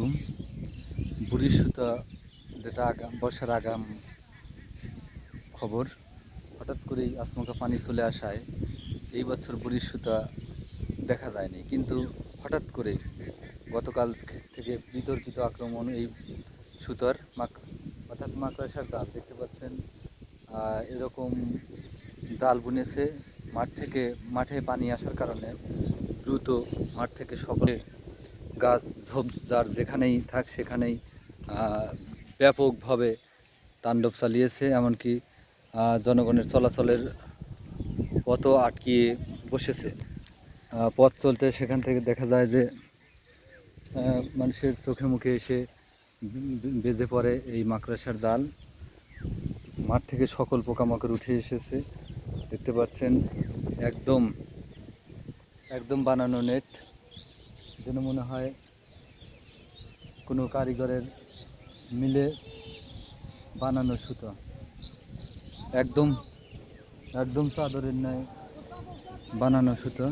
আলাইকুম। বুড়ি সুতা যেটা আগাম বর্ষার আগাম খবর, হঠাৎ করেই আচমকা পানি চলে আসায় এই বছর বুড়ির সুতা দেখা যায়নি। কিন্তু হঠাৎ করে গতকাল থেকে বিতর্কিত আক্রমণ এই সুতার মাক অর্থাৎ মাকড়সার জাল দেখতে পাচ্ছেন। এরকম জাল বুনেছে মাঠ থেকে মাঠে পানি আসার কারণে দ্রুত মাঠ থেকে সকলে গাছ ঝোপঝাড় যেখানেই থাক সেখানেই ব্যাপকভাবে তাণ্ডব চালিয়েছে, এমনকি জনগণের চলাচলের পথও আটকিয়ে বসেছে। পথ চলতে সেখান থেকে দেখা যায় যে মানুষের চোখে মুখে এসে বেজে পড়ে এই মাকড়াসার ডাল। মাঠ থেকে সকল পোকামাকড় উঠে এসেছে। দেখতে পাচ্ছেন, একদম একদম বানানো নেট। যেন মনে হয় কোনো কারিগরের মিলে বানানো সুতো। একদম একদম চাদরের ন্যায় বানানো সুতো।